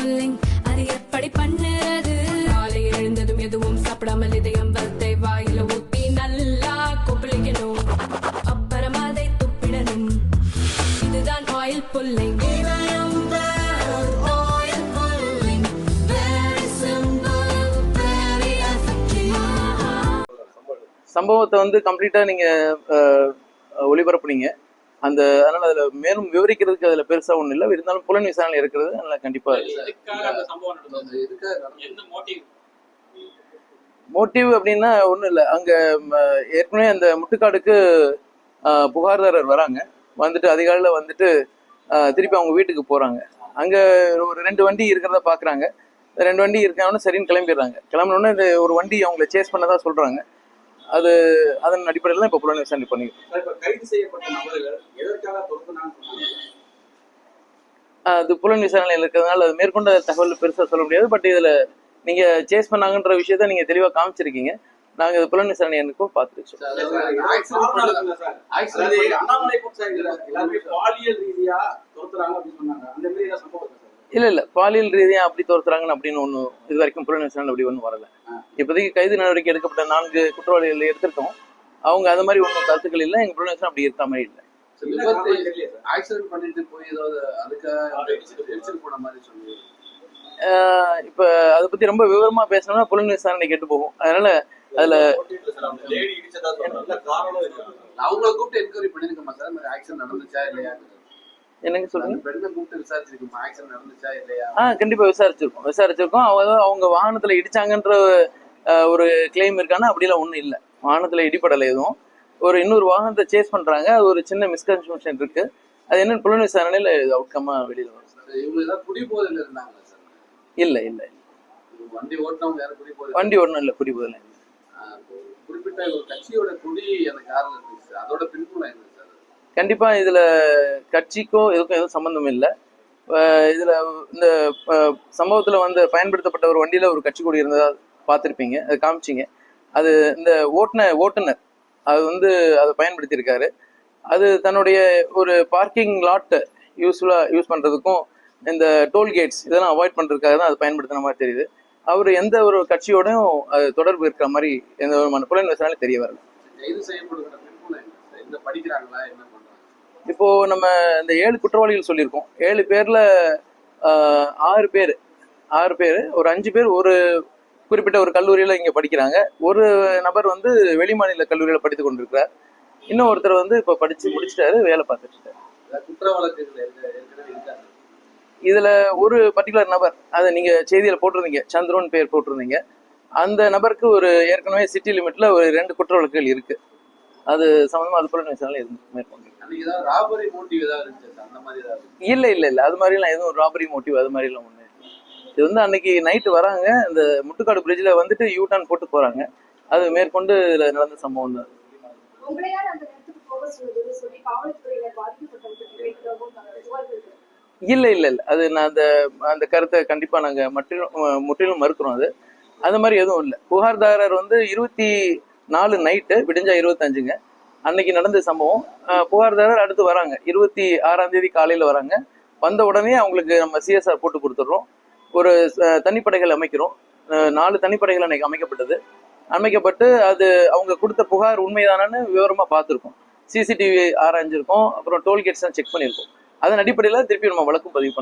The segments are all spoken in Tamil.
புல்லிங் அது எப்படி பண்ணுறது? காலை எழுந்ததும் எதுவும் சாப்பிடாமல் இதயம் வளத்தை வாயில ஊத்தி நல்லா கொப்பளிக்கணும். அப்புறம் அதை துப்பிடணும். இதுதான் ஆயில் புல்லிங் ஆயில் சம்பவத்தை வந்து கம்ப்ளீட்டாக நீங்கள் ஒளிபரப்புனீங்க. அந்த அதனால அதுல மேலும் விவரிக்கிறதுக்கு அதுல பெருசா ஒண்ணும் இல்லை. இருந்தாலும் புலன் விசாரணை இருக்கிறது. அதனால கண்டிப்பா எதுக்காக அந்த சம்பவம் நடந்தது. எந்த மோட்டிவ் மோட்டிவ் அப்படின்னா ஒண்ணும் இல்லை. அங்க ஏற்கனவே அந்த முட்டுக்காடுக்கு அஹ், புகார்தாரர் வராங்க. வந்துட்டு அதிகாலையில் வந்துட்டு அஹ், திருப்பி அவங்க வீட்டுக்கு போறாங்க. அங்க ஒரு ரெண்டு வண்டி இருக்கிறத பாக்குறாங்க. ரெண்டு வண்டி இருக்காங்கன்னு சரின்னு கிளம்பிடுறாங்க. கிளம்பினோடனே ஒரு வண்டி அவங்கள சேஸ் பண்ணதா சொல்றாங்க. அது அதன் அடிப்படையில் தான் இப்போ புலன் விசாரணை பண்ணிக்கிறோம். சார் இப்ப கைது செய்யப்பட்ட நபர்கள் எதற்காக துரத்துனான்னு சொன்னாங்க அது புலன் விசாரணையில் இருக்கிறதுனால அது மேற்கொண்ட தகவல் பெருசா சொல்ல முடியாது பட் இதுல நீங்க சேஸ் பண்ணாங்கன்ற விஷயத்த நீங்க தெளிவா காமிச்சிருக்கீங்க. நாங்க இது புலன் விசாரணை எனக்கும் பார்த்துருக்கோம். அதாவது அண்ணாமலை பாலியல் ரீதியா சொன்னாங்க. அந்த மாதிரி சம்பவம். இல்ல இல்ல. பாலியல் ரீதியா அப்படி துரத்துறாங்கன்னு அப்படின்னு ஒண்ணு இது வரைக்கும் புலன் விசாரணை அப்படி ஒன்றும் வரல. இப்போதைக்கு கைது நடவடிக்கை எடுக்கப்பட்ட நான்கு குற்றவாளிகள் எடுத்திருக்கோம். அவங்க அது மாதிரி ஒன்றும் கருத்துக்கள் இல்லை. எங்க புலன் விசாரணை அப்படி இருக்க மாதிரி இல்லை. இப்ப அதை பத்தி ரொம்ப விவரமா பேசணும்னா புலன் விசாரணை கெட்டு போகும் அதனால அதுல லேடி இடிச்சதா சொல்றாங்க காரணம் இருக்கு அவங்கள கூப்பிட்டு என்கொயரி பண்ணிருக்கோமா சார் ஆக்சிடென்ட் நடந்துச்சா இல்லையா என்னங்க சொல்லுங்க ஆ கண்டிப்பா விசாரிச்சிருக்கோம். விசாரிச்சிருக்கோம். அவங்க அவங்க வாகனத்துல இடிச்சாங்கன்ற ஒரு கிளைம் இருக்கானா? அப்படிலாம் ஒண்ணும் இல்லை. வாகனத்துல இடிபடலை எதுவும். ஒரு இன்னொரு வாகனத்தை சேஸ் பண்றாங்க. அது ஒரு சின்ன மிஸ்கன்செப்ஷன் இருக்கு. அது என்னன்னு புலன் விசாரணையில அவுட்கமா வெளியில வரும். குடி இல்ல இல்ல வண்டி ஓட்டினவங்க குடி வண்டி ஒண்ணும் இல்ல குடிபோதில்லை குறிப்பிட்ட ஒரு கட்சியோட குடி அந்த கார்ல இருந்துச்சு அதோட பின்புலம் கண்டிப்பாக இதில் கட்சிக்கோ இதுக்கும் எதுவும் சம்மந்தம் இல்லை. இதில் இந்த சம்பவத்தில் வந்து பயன்படுத்தப்பட்ட ஒரு வண்டியில ஒரு கட்சி கொடி இருந்ததா பார்த்திருப்பீங்க அது காமிச்சிங்க. அது இந்த ஓட்டுன ஓட்டுநர் அது வந்து அதை பயன்படுத்தியிருக்காரு. அது தன்னுடைய ஒரு பார்க்கிங் லாட்டை யூஸ்ஃபுல்லா யூஸ் பண்ணுறதுக்கும் இந்த டோல்கேட்ஸ் இதெல்லாம் அவாய்ட் பண்ணுறதுக்காக தான் அது பயன்படுத்தின மாதிரி தெரியுது. அவர் எந்த ஒரு கட்சியோடையும் அது தொடர்பு இருக்கிற மாதிரி எந்த விதமான புலன் விசாரணை தெரிய வரல. கைது செய்யப்படுகிற என்ன? படிக்கிறாங்களா? என்ன இப்போ நம்ம இந்த ஏழு குற்றவாளிகள் சொல்லியிருக்கோம். ஏழு பேர்ல ஆறு பேர் ஆறு பேர் ஒரு அஞ்சு பேர் ஒரு குறிப்பிட்ட ஒரு கல்லூரியில இங்க படிக்கிறாங்க. ஒரு நபர் வந்து வெளிமாநில கல்லூரியில படித்து கொண்டிருக்கிறார். இன்னும் ஒருத்தர் வந்து இப்போ படிச்சு முடிச்சிட்டாரு வேலை பார்த்துட்டு இருக்காரு. இதுல ஒரு பர்டிகுலர் நபர் அதை நீங்க செய்தியில போட்டிருந்தீங்க சந்திரன் பேர் போட்டிருந்தீங்க. அந்த நபருக்கு ஒரு ஏற்கனவே சிட்டி லிமிட்ல ஒரு ரெண்டு குற்ற வழக்குகள் இருக்கு. அது சம்பந்தமா அது போல விசாரணை இருந்து மேற்கொண்டு ராபரி மோட்டிவ் ஏதாவது இருந்துச்சு? சார் அந்த மாதிரி ஏதாவது இல்ல இல்ல இல்ல. அது மாதிரிலாம் எதுவும் ராபரி மோட்டிவ் அது மாதிரிலாம் ஒண்ணு இல்ல. இது வந்து அன்னைக்கு நைட்டு வராங்க. இந்த முட்டுக்காடு பிரிட்ஜில் வந்துட்டு யூ டர்ன் போட்டு போறாங்க. அது மேற்கொண்டு இதுல நடந்த சம்பவம் தான். இல்ல இல்ல இல்ல. அது நான் அந்த அந்த கருத்தை கண்டிப்பா நாங்க முற்றிலும் முற்றிலும் மறுக்கிறோம் அது. அந்த மாதிரி எதுவும் இல்லை. புகார்தாரர் வந்து இருபத்தி நாலு நைட்டு விடிஞ்சா இருபத்தஞ்சுங்க. அன்னைக்கு நடந்த சம்பவம். புகார்தாரர் அடுத்து வராங்க. இருபத்தி ஆறாம் தேதி காலையில் வராங்க. வந்த உடனே அவங்களுக்கு நம்ம சிஎஸ்ஆர் போட்டு கொடுத்துட்றோம். ஒரு தனிப்படைகள் அமைக்கிறோம். நாலு தனிப்படைகள் அன்னைக்கு அமைக்கப்பட்டது. அமைக்கப்பட்டு அது அவங்க கொடுத்த புகார் உண்மைதானன்னு விவரமா பார்த்துருக்கோம். சிசிடிவி ஆராய்ஞ்சிருக்கோம். அப்புறம் டோல்கேட்ஸ்லாம் செக் பண்ணியிருக்கோம். அதன் அடிப்படையில் திருப்பி நம்ம வழக்கு பதிவு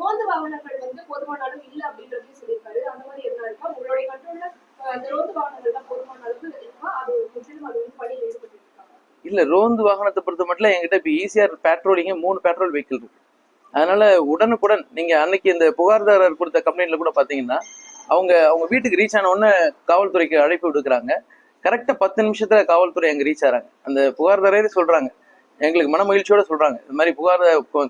ரோந்து வாகனங்கள் வந்து போதுமான அளவு இல்லை அப்படின்றதையும் சொல்லியிருக்காரு. அந்த மாதிரி எதனா இருக்கா? உங்களுடைய கண்ட்ரோல்ல அந்த ரோந்து வாகனங்கள் தான் போதுமான அளவு இருக்கா? அது முற்றிலும் அது வந்து இருக்காங்க இல்ல ரோந்து வாகனத்தை பொறுத்த மட்டும் என்கிட்ட இப்போ ஈஸியாக பேட்ரோலிங்க மூணு பேட்ரோல் வெஹிக்கிள் இருக்கு. அதனால உடனுக்குடன் நீங்க அன்னைக்கு இந்த புகார்தாரர் கொடுத்த கம்ப்ளைண்ட்ல கூட பாத்தீங்கன்னா அவங்க அவங்க வீட்டுக்கு ரீச் ஆன உடனே காவல்துறைக்கு அழைப்பு விடுக்கிறாங்க. கரெக்டா பத்து நிமிஷத்துல காவல்துறை அங்க ரீச் ஆறாங்க. அந்த புகார்தாரரே சொல்றாங்க. எங்களுக்கு மன மகிழ்ச்சியோட சொல்றாங்க. இந்த மாதிரி புகார்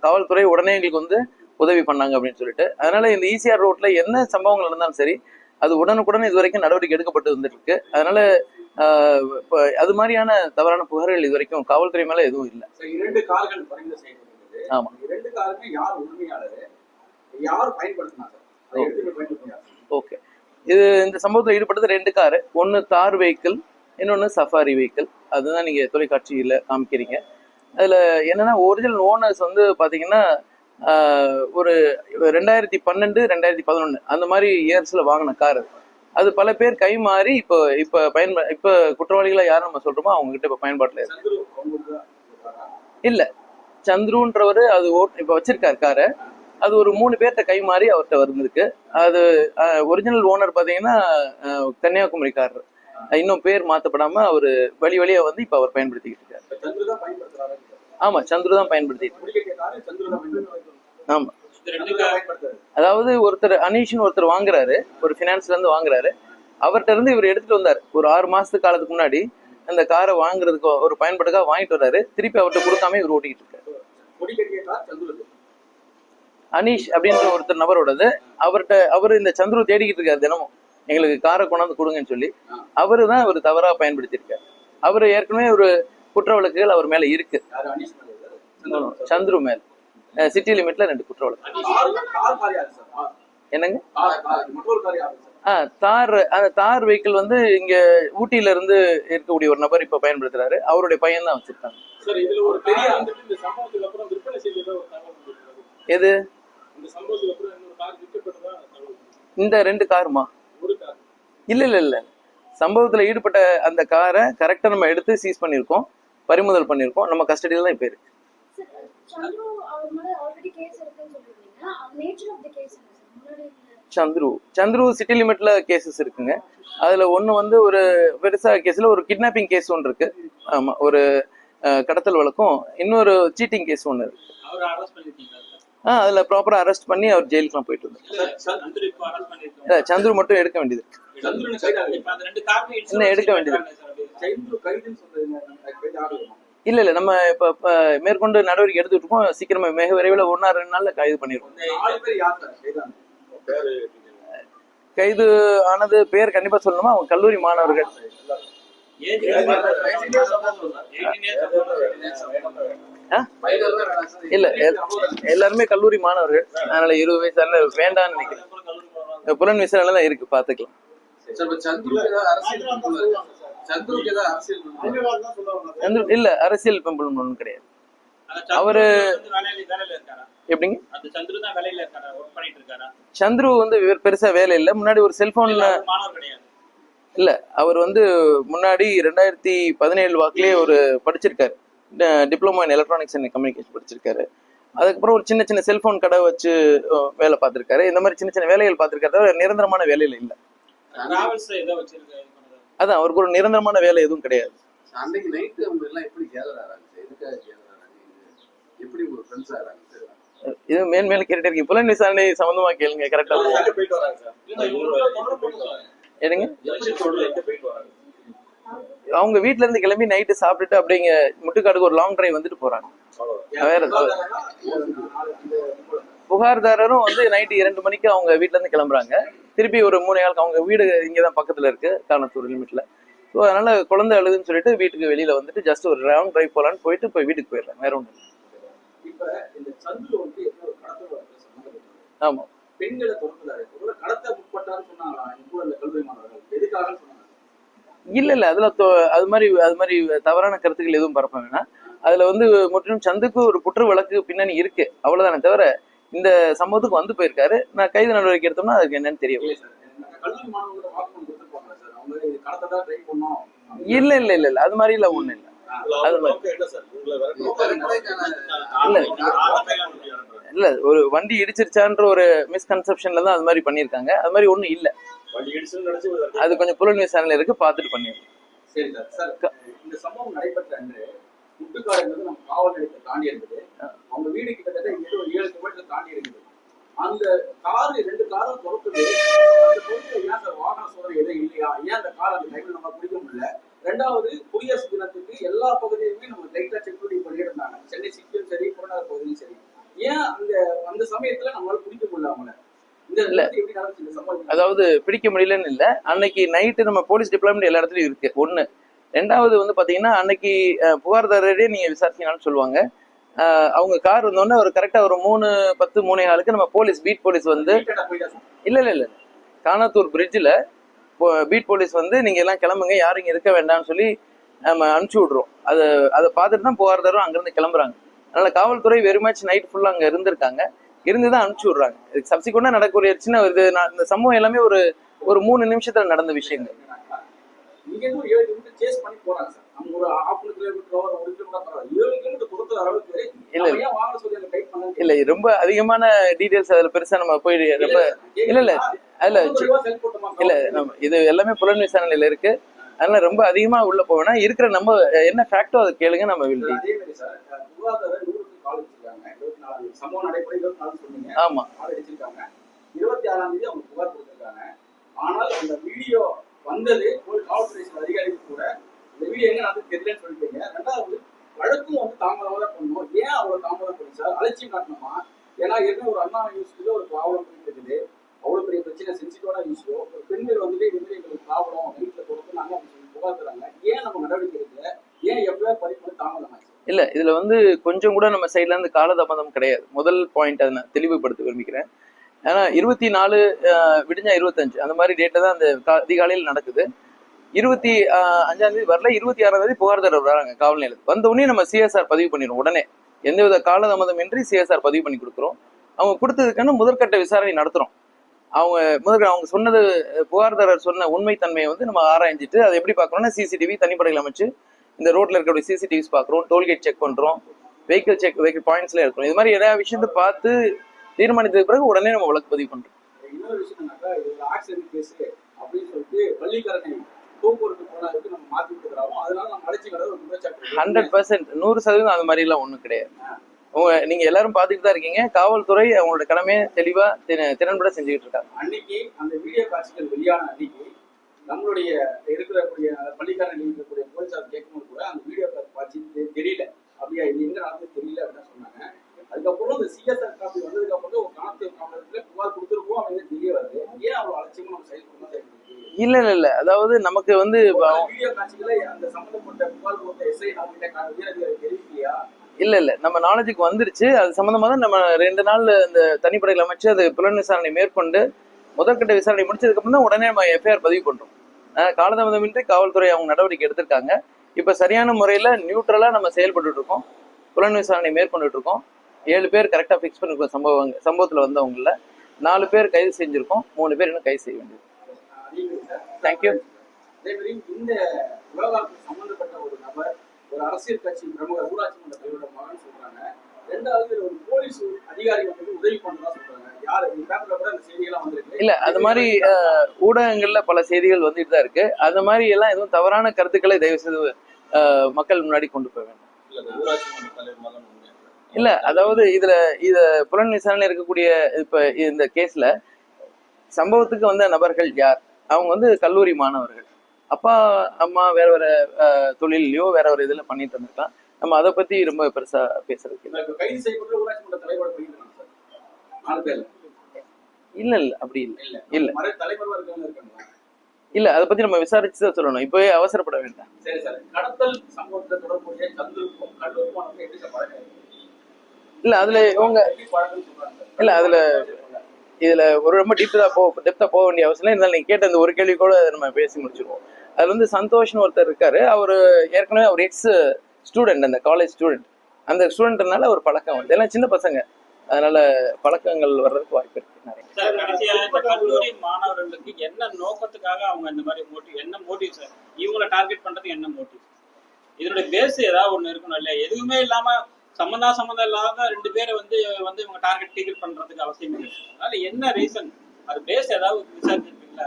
காவல்துறை உடனே எங்களுக்கு வந்து உதவி பண்ணாங்க அப்படின்னு சொல்லிட்டு. அதனால இந்த ஈசிஆர் ரோட்ல என்ன சம்பவங்கள் நடந்தாலும் சரி அது உடனுக்குடன் இது வரைக்கும் நடவடிக்கை எடுக்கப்பட்டு வந்துட்டு இருக்கு அதனால அது மாதிரியான தவறான புகார்கள் இது வரைக்கும் காவல்துறை மேல எதுவும் இல்லை. இரண்டு செய்யப்பட்டது ஆமா. இரண்டு காருமே யார் உரிமையாளர்? யார் பயன்படுத்தினா ஓகே இது இந்த சம்பவத்தில் ஈடுபட்டது ரெண்டு காரு ஒன்று தார் வெஹிக்கிள் இன்னொன்று சஃபாரி வெஹிக்கிள் அதுதான் நீங்கள் தொலைக்காட்சியில் காமிக்கிறீங்க. அதில் என்னன்னா ஒரிஜினல் ஓனர்ஸ் வந்து பார்த்தீங்கன்னா ஒரு ரெண்டாயிரத்தி பன்னெண்டு ரெண்டாயிரத்தி பதினொன்று அந்த மாதிரி இயர்ஸில் வாங்கின கார் அது. பல பேர் கை மாறி இப்போ இப்போ பயன்ப இப்போ குற்றவாளிகளை யார் நம்ம சொல்கிறோமோ அவங்ககிட்ட இப்போ பயன்பாட்டில் இருக்கு? இல்லை. சந்துருன்றவர் அது ஓட் இப்போ வச்சிருக்காரு காரை அது ஒரு மூணு பேர்கிட்ட கை மாறி அவர்கிட்ட வந்திருக்கு. அது ஒரிஜினல் ஓனர் பார்த்தீங்கன்னா கன்னியாகுமரிக்காரர். இன்னும் பேர் மாற்றப்படாம அவர் வழி வழியா வந்து இப்போ அவர் பயன்படுத்திக்கிட்டு இருக்காரு. இப்ப சந்துரு தான் பயன்படுத்துறாரு ஆமா சந்துரு தான் பயன்படுத்திட்டு முடிக்க காரு சந்துரு தான் பயன்படுத்துறாரு ஆமா. சந்துரு தான் பயன்படுத்துறாரு. அதாவது ஒருத்தர் அனீஷ்னு ஒருத்தர் வாங்குறாரு. ஒரு ஃபினான்ஸ்ல இருந்து வாங்குறாரு. அவர்கிட்ட இருந்து இவர் எடுத்துட்டு வந்தார். ஒரு ஆறு மாசத்துக்கு காலத்துக்கு முன்னாடி அந்த காரை வாங்குறதுக்கு ஒரு பயன்பாட்டுக்காக வாங்கிட்டு வர்றாரு. திருப்பி அவர்கிட்ட கொடுக்காம இவர் ஓட்டிக்கிட்டு இருக்காரு முடி கட்டிய கார் சந்துரு அனீஷ் அப்படின்ற ஒருத்தர் நபரோடது. அவர்கிட்ட அவர் இந்த சந்துரு தேடிக்கிட்டு இருக்காரு தினமும். எங்களுக்கு காரை கொண்டாந்து கொடுங்கன்னு சொல்லி. அவரு தான் அவர் தவறா பயன்படுத்தியிருக்காரு. அவர் ஏற்கனவே ஒரு குற்ற வழக்குகள் அவர் மேல இருக்கு? சந்துரு. மேல். சிட்டி லிமிட்ல ரெண்டு குற்ற வழக்கு என்னங்க? ஆ தார் அந்த தார் வெஹிக்கிள் வந்து இங்க ஊட்டியில இருந்து இருக்கக்கூடிய ஒரு நபர் இப்ப பயன்படுத்துறாரு. அவருடைய பையன் தான் வச்சிருக்காங்க. எது? இந்த ரெண்டு காருமா? இல்ல இல்ல இல்ல. சம்பவத்துல ஈடுபட்ட அந்த காரை கரெக்டா நம்ம எடுத்து சீஸ் பண்ணியிருக்கோம். பறிமுதல் பண்ணியிருக்கோம். நம்ம கஸ்டடியில தான் இப்ப இருக்கு. சந்துரு சந்துரு. சிட்டி லிமிட்ல கேசஸ் இருக்குங்க. அதுல ஒண்ணு வந்து ஒரு பெருசா கேஸ்ல ஒரு கிட்னாப்பிங் கேஸ் ஒன்று இருக்கு. ஆமா ஒரு கடத்தல் வழக்கும். இன்னொரு சீட்டிங் கேஸ் ஒன்று இருக்கு. அதுல ப்ராப்பரா அரெஸ்ட் பண்ணி அவர் ஜெயிலுக்குலாம் போயிட்டு வந்தார். சந்துரு இப்போ அரெஸ்ட் பண்ணிருக்கோம் இல்ல, சந்துரு மட்டும் எடுக்க வேண்டியது இருக்கு. சந்துரு கைது இப்ப அந்த ரெண்டு காருமே இன்னும் எடுக்க வேண்டியது. சந்துரு கைதுன்னு சொல்றீங்க கைது ஆகலைமா இல்ல இல்ல நம்ம இப்ப மேற்கொண்டு நடவடிக்கை எடுத்துட்டு இருக்கோம். சீக்கிரமா மிக விரைவில் ஒரு நாள் ரெண்டு நாள்ல கைது பண்ணிடுவோம். கைது ஆனது. பேர் கண்டிப்பா சொல்லணுமா? அவங்க கல்லூரி மாணவர்கள். இல்ல எல்- எல்லாருமே கல்லூரி மாணவர்கள். அதனால இருபது வயசு அதனால வேண்டாம்னு நினைக்கிறேன். புலன் விசாரணை தான் இருக்கு பாத்துக்கலாம். இல்ல அரசியல் பெம்பளம் ஒன்றும் கிடையாது. அவரு- வேலையில வேலையில இருக்காரா? எப்படிங்க? அந்த சந்துரு தான் வேலையில இருக்காரா? ஒர்க் பண்ணிட்டு இருக்காரா? சந்துரு வந்து பெருசா வேலை இல்லை. முன்னாடி ஒரு செல்போன்ல இல்ல, அவர் வந்து முன்னாடி ரெண்டாயிரத்தி பதினேழு வாக்குலயே ஒரு படிச்சிருக்காரு. Diploma in electronics and communication படிச்சிருக்காரு. அதுக்கப்புறம் ஒரு சின்ன சின்ன செல்போன் கடை வச்சு வேலை பார்த்திருக்காரு. இந்த மாதிரி சின்ன சின்ன வேலைகள் பார்த்திருக்காரு தவிர நிரந்தரமான வேலையில இல்ல. அதான் அவருக்கு ஒரு நிரந்தரமான வேலை எதுவும் கிடையாது. அன்னைக்கு நைட்டு அவங்க எல்லாம் எப்படி கேதர் ஆறாங்க சார்? எதுக்காக கேதர் ஆறாங்க எப்படி உங்க ஃப்ரெண்ட்ஸ் ஆறாங்க சார்? இது மேல் மேல கேட்டுட்டே இருக்கீங்க. புலன் விசாரணை சம்பந்தமா கேளுங்க கரெக்டா போயிட்டு வராங்க. வராங்க அவங்க வீட்ல இருந்து கிளம்பி நைட்டு சாப்பிட்டுட்டு அப்படிங்க முட்டுக்காடுக்கு ஒரு லாங் டிரைவ் வந்துட்டு போறாங்க. வேற புகார்தாரரும் வந்து நைட்டு இரண்டு மணிக்கு அவங்க வீட்ல இருந்து கிளம்புறாங்க. திருப்பி ஒரு மூணு நாளுக்கு அவங்க வீடு இங்கதான் பக்கத்துல இருக்கு காணத்தூர் லிமிட்ல ஸோ அதனால குழந்தை அழுதுன்னு சொல்லிட்டு வீட்டுக்கு வெளியில வந்துட்டு ஜஸ்ட் ஒரு ரவுண்ட் டிரைவ் போலான்னு போயிட்டு போய் வீட்டுக்கு போயிடுறாங்க. வேற ஒன்று இப்ப பெண்களை ஒருவேளை கடத்த முற்பட்டாருன்னு சொன்னாங்களா என் கூட இந்த கல்லூரி மாணவர்கள். சொன்னாங்க? இல்ல இல்ல. அதுல அது மாதிரி அது மாதிரி தவறான கருத்துக்கள் எதுவும் பரப்ப வேணாம். அதுல வந்து முற்றிலும் சந்துக்கு ஒரு குற்ற வழக்கு பின்னணி இருக்கு. அவ்வளவுதானே தவிர இந்த சம்பவத்துக்கு வந்து போயிருக்காரு. நான் கைது நடவடிக்கை எடுத்தோம்னா அதுக்கு என்னன்னு தெரியும். இல்லை இல்ல. இல்ல இல்ல இல்ல அது மாதிரி இல்ல ஒண்ணு இல்ல. அது மாதிரி. என்ன சார்? உங்களை இல்ல. இல்ல ஒரு வண்டி இடிச்சிருச்சான்ற ஒரு மிஸ்கன்செப்ஷன்ல தான் அது மாதிரி பண்ணிருக்காங்க அது மாதிரி ஒண்ணும் இல்ல. அது கொஞ்சம் புலன் விசாரணையில இருக்கு பார்த்துட்டு பண்ணிருக்கோம் சரி சார். சார் இந்த சம்பவம் நடைபெற்ற அன்று முட்டுக்காடுங்கிறது நம்ம காவல் நிலையத்தை தாண்டி இருக்குது. அவங்க வீடு கிட்டத்தட்ட இங்கிருந்து ஒரு ஏழு கிலோமீட்டர் தாண்டி இருக்குது. அந்த காரு ரெண்டு காரும் துரத்துது. அந்த பொருட்கள் ஏன் சார் வாகன சோதனை எதுவும் இல்லையா? ஏன் அந்த கார் அந்த டைம்ல நம்ம பிடிக்க முடியல? ரெண்டாவது குடியரசு தினத்துக்கு எல்லா பகுதியுமே நம்ம லைட்டா செக்யூரிட்டி பண்ணியிருந்தாங்க சென்னை சிட்டியும் சரி புறநகர் பகுதியும் சரி ஏன் அந்த அந்த சமயத்துல நம்மளால பிடிக்க முடியல அவங்கள. இல்ல. அதாவது பிடிக்க முடியலன்னு இல்ல. அன்னைக்கு நைட்டு நம்ம போலீஸ் டிப்ளாய்மெண்ட் எல்லா இடத்துலயும் இருக்கு. ஒண்ணு. ரெண்டாவது வந்து பாத்தீங்கன்னா அன்னைக்கு புகார்தாரரே நீங்க விசாரிச்சீங்கன்னு சொல்லுவாங்க. அவங்க கார் வந்தோடனே ஒரு கரெக்டா ஒரு மூணு பத்து மூணே காலுக்கு நம்ம போலீஸ் பீட் போலீஸ் வந்து இல்ல இல்ல இல்ல. காணாத்தூர் பிரிட்ஜில் பீட் போலீஸ் வந்து நீங்க எல்லாம் கிளம்புங்க யாரும் இங்க இருக்க வேண்டாம்னு சொல்லி நம்ம அனுப்பிச்சு விடுறோம் அதை அதை பார்த்துட்டு தான் புகார்தாரும் அங்கிருந்து கிளம்புறாங்க. அதனால காவல்துறை வெரி மச் நைட் ஃபுல்லா அங்க இருந்திருக்காங்க. இருந்து தான் அனுப்பிச்சு விடுறாங்க. இதுக்கு சப்சிக்வெண்டா நடக்கக்கூடிய சின்ன இது இந்த சம்பவம் எல்லாமே ஒரு ஒரு மூணு நிமிஷத்துல நடந்த விஷயங்கள். இல்ல. ரொம்ப அதிகமான டீடைல்ஸ் அதுல பெருசா நம்ம போய் ரொம்ப இல்ல, இல்ல. அதுல இல்ல இது எல்லாமே புலன் விசாரணையில இருக்கு. அதனால ரொம்ப அதிகமா உள்ள போவேனா இருக்கிற நம்ம என்ன ஃபேக்டோ அதை கேளுங்க நம்ம வில் சம்பவம் நடைபெற இருபத்தி நாலு சொன்னீங்க. ஆமா. அடிச்சிருக்காங்க. இருபத்தி ஆறாம் தேதி அவங்க புகார் கொடுத்திருக்காங்க ஆனால் அந்த வீடியோ வந்தது ஒரு காவல்துறை அதிகாரிகள் கூட. இந்த வீடியோ எங்க நடந்து தெரியலன்னு சொல்லிட்டீங்க. ரெண்டாவது வழக்கும் வந்து தாமதமாக தான் பண்ணணும் ஏன் அவ்வளவு தாமதம் பண்ணி சார் அலட்சியம் காட்டணுமா? ஏன்னா ஏற்கனவே ஒரு அண்ணா யூஸ்க்கு ஒரு ப்ராப்ளம் இருக்குது. அவ்வளவு பெரிய பிரச்சனை சென்சிட்டிவான இஷ்யூ ஒரு பெண்கள் வந்துட்டு இது மாதிரி எங்களுக்கு ப்ராப்ளம் வீட்டில் கொடுத்துனாங்க அப்படின்னு சொல்லி புகார் தராங்க. ஏன் நம்ம நடவடிக்கை எடுக்கல? ஏன் எப்பவே பதிவு பண்ணி தாமதம் ஆச்சு இல்ல இதுல வந்து கொஞ்சம் கூட நம்ம சைட்ல இருந்து காலதாமதம் கிடையாது. முதல் பாயிண்ட் அதை நான் தெளிவுபடுத்த விரும்பிக்கிறேன் ஏன்னா இருபத்தி நாலு விடிஞ்சா இருபத்தஞ்சு. அந்த மாதிரி டேட்ல தான் அந்த கா- அதிகாலையில் நடக்குது. இருபத்தி அஞ்சாந்தேதி அஞ்சாம் தேதி வரல இருபத்தி ஆறாம் தேதி புகார்தாரர் வராங்க காவல் நிலையத்துக்கு. வந்த உடனே நம்ம சிஎஸ்ஆர் பதிவு பண்ணிடுவோம் உடனே. எந்தவித காலதாமதம் இன்றி சிஎஸ்ஆர் பதிவு பண்ணி கொடுக்குறோம். அவங்க கொடுத்ததுக்கான முதற்கட்ட விசாரணை நடத்துறோம். அவங்க முதல் அவங்க சொன்னது புகார்தாரர் சொன்ன உண்மைத்தன்மையை வந்து நம்ம ஆராய்ஞ்சிட்டு அதை எப்படி பார்க்கறோம்னா சிசிடிவி தனிப்படையில் அமைச்சு இந்த ரோட்ல இருக்கக்கூடிய சிசிடிவிஸ் பார்க்குறோம் டோல்கேட் செக் பண்றோம் வெஹிக்கிள் செக் வெஹிக்கிள் பாயிண்ட்ஸ்ல இருக்கிறோம். இது மாதிரி எல்லா விஷயத்தை பார்த்து தீர்மானித்ததுக்கு பிறகு உடனே நம்ம வழக்கு பதிவு இன்னொரு விஷயம் ஆக்சிடென்ட் கேஸ் அப்படின்னு சொல்லிட்டு குற்றச்சாட்டு ஹண்ட்ரட் பர்சன்ட் நூறு சதவீதம் அந்த மாதிரி எல்லாம் ஒன்றும் கிடையாது. உங்க நீங்க எல்லாரும் பார்த்துட்டு தான் இருக்கீங்க. காவல்துறை அவங்களோட கடமையை தெளிவா திற- திறன்பட செஞ்சுக்கிட்டு இருக்காங்க. அன்னைக்கு அந்த வீடியோ காட்சிகள் வெளியான அன்னைக்கு நம்மளுடைய இருக்கக்கூடிய பள்ளிக்கரணை இருக்கக்கூடிய போலீசார் கேட்கும்போது கூட அந்த வீடியோ காட்சி தெ- தெரியல. அப்படியா இது எங்க நடந்தது தெரியல அப்படின்னு சொன்னாங்க. அதுக்கப்புறம் இந்த சிஎஸ்ஆர் காப்பி வந்ததுக்கு அப்புறம் ஒரு காணத்தை காவலத்துல புகார் கொடுத்துருக்கோம் அப்படின்னு தெரிய வருது. ஏன் அவ்வளவு அலட்சியமா நம்ம செயல்படணும் இல்ல இல்ல இல்ல. அதாவது நமக்கு வந்து வீடியோ காட்சிகளை அந்த சம்பந்தப்பட்ட புகார் கொடுத்த எஸ்ஐ நம்ம கிட்ட உயரதிகாரி தெரிவிக்கலையா? இல்ல இல்ல. நம்ம நாலேஜுக்கு வந்துருச்சு. அது சம்பந்தமா தான் நம்ம ரெண்டு நாள் அந்த தனிப்படையில் அமைச்சு அது புலன் விசாரணை மேற்கொண்டு முதற்கட்ட விசாரணை முடிச்சதுக்கு அப்புறம் தான் உடனே நம்ம எஃப்ஐஆர் பதிவு பண்றோம். காலதாமதமின்றி காவல்துறை அவங்க நடவடிக்கை எடுத்திருக்காங்க. இப்ப சரியான முறையில நியூட்ரலா நம்ம செயல்பட்டு இருக்கோம். புலன் விசாரணை மேற்கொண்டுட்டு இருக்கோம். ஏழு பேர் கரெக்டா ஃபிக்ஸ் பண்ணிருக்கோம் சம்பவங்க சம்பவத்துல வந்தவங்கள. நாலு பேர் கைது செஞ்சிருக்கோம். மூணு பேர் இன்னும் கைது செய்ய வேண்டியது. தேங்க்யூ இந்த விவகாரத்துக்கு சம்பந்தப்பட்ட ஒரு நபர் ஒரு அரசியல் கட்சி பிரமுக ஊராட்சி மன்ற தலைவரோட மகன் சொல்றாங்க. ரெண்டாவது ஒரு போலீஸ் வந்து உதவி பண்றதா சொல்றாங்க. இல்ல அது மாதிரி ஊடகங்கள்ல பல செய்திகள் வந்துட்டு தான் இருக்கு. அது மாதிரி எல்லாம் எதுவும் தவறான கருத்துக்களை தயவு செய்து மக்கள் முன்னாடி கொண்டு போக வேண்டாம்? இல்ல அதாவது இதுல இத புலன் விசாரணை இருக்கக்கூடிய இப்ப இந்த கேஸ்ல சம்பவத்துக்கு வந்த நபர்கள் யார்? அவங்க வந்து கல்லூரி மாணவர்கள். அப்பா அம்மா வேற வேற தொழிலையோ வேற ஒரு இதுல பண்ணிட்டு இருந்திருக்கலாம். நம்ம அதை பத்தி ரொம்ப பெருசா பேசுறதுக்கு இல்ல. இல்ல. அப்படி இல்ல. இல்ல இல்ல. அதை பத்தி நம்ம விசாரிச்சு தான் சொல்லணும். இப்பவே அவசரப்பட வேண்டாம். இல்ல அதுல இவங்க? இல்ல, அதுல இதுல ஒரு ரொம்ப டீப்பா போ டெப்தா போக வேண்டிய அவசியம் இல்லை. இருந்தாலும் நீங்க கேட்ட இந்த ஒரு கேள்வி கூட நம்ம பேசி முடிச்சிருவோம். அதுல வந்து சந்தோஷ்னு ஒருத்தர் இருக்காரு. அவர் ஏற்கனவே அவர் எக்ஸ் ஸ்டூடெண்ட் அந்த காலேஜ் ஸ்டூடெண்ட் அந்த ஸ்டூடெண்ட்னால ஒரு பழக்கம் வருது. எல்லாம் சின்ன பசங்க. அதனால பழக்கங்கள் வர்றதுக்கு வாய்ப்பு இருக்கு கல்லூரி மாணவர்களுக்கு என்ன நோக்கத்துக்காக அவங்க இந்த மாதிரி மோட்டிவ் என்ன மோட்டிவ் சார்? இவங்களை டார்கெட் பண்றது என்ன மோட்டிவ் இதனுடைய பேஸ் ஏதாவது ஒண்ணு இருக்கணும் இல்லையா? எதுவுமே இல்லாம சம்மந்தா சம்மந்தம் இல்லாத ரெண்டு பேரை வந்து வந்து இவங்க டார்கெட் டீகல் பண்றதுக்கு அவசியம் இல்லை. அதனால என்ன ரீசன் அது பேஸ் ஏதாவது விசாரிச்சிருக்கீங்களா?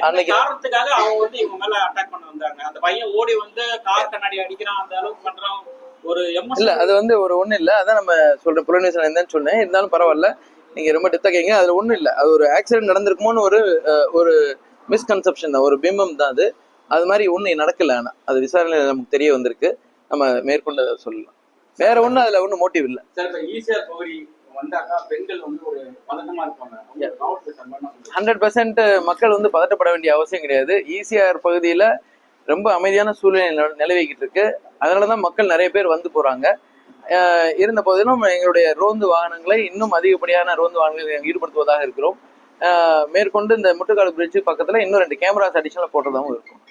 அன்னைக்கு- காரணத்துக்காக அவங்க வந்து இவங்க மேல அட்டாக் பண்ண வந்தாங்க. அந்த பையன் ஓடி வந்து கார் கண்ணாடி அடிக்கிறான். அந்த அளவுக்கு பண்றான். ஒரு இல்ல அது வந்து ஒரு ஒண்ணு இல்ல. அதான் நம்ம சொல்ற புலனேசன் என்னன்னு சொன்னேன். இருந்தாலும் பரவாயில்ல. நீங்க ரொம்ப கேங்க அதுல ஒண்ணும் இல்ல. அது ஒரு ஆக்சிடென்ட் நடந்திருக்குமோன்னு ஒரு ஒரு மிஸ்கன்செப்ஷன் தான். ஒரு பிம்பம் தான் அது. அது மாதிரி ஒண்ணு நடக்கல ஆனா. அது விசாரணையில நமக்கு தெரிய வந்திருக்கு. நம்ம மேற்கொண்டு சொல்லலாம். வேற ஒண்ணும் அதுல ஒண்ணும் மோட்டிவ் இல்ல. ஹண்ட்ரட் பர்சன்ட் மக்கள் வந்து பதட்டப்பட வேண்டிய அவசியம் கிடையாது. ஈசிஆர் பகுதியில ரொம்ப அமைதியான சூழ்நிலை நில- நிலவிக்கிட்டு இருக்கு. அதனாலதான் மக்கள் நிறைய பேர் வந்து போறாங்க. இருந்த போதிலும் எங்களுடைய ரோந்து வாகனங்களை இன்னும் அதிகப்படியான ரோந்து வாகனங்களை ஈடுபடுத்துவதாக இருக்கிறோம். மேற்கொண்டு இந்த முட்டுக்காடு பிரிட்ஜு பக்கத்துல இன்னும் ரெண்டு கேமராஸ் அடிஷனலா போட்டதாகவும் இருக்கும்.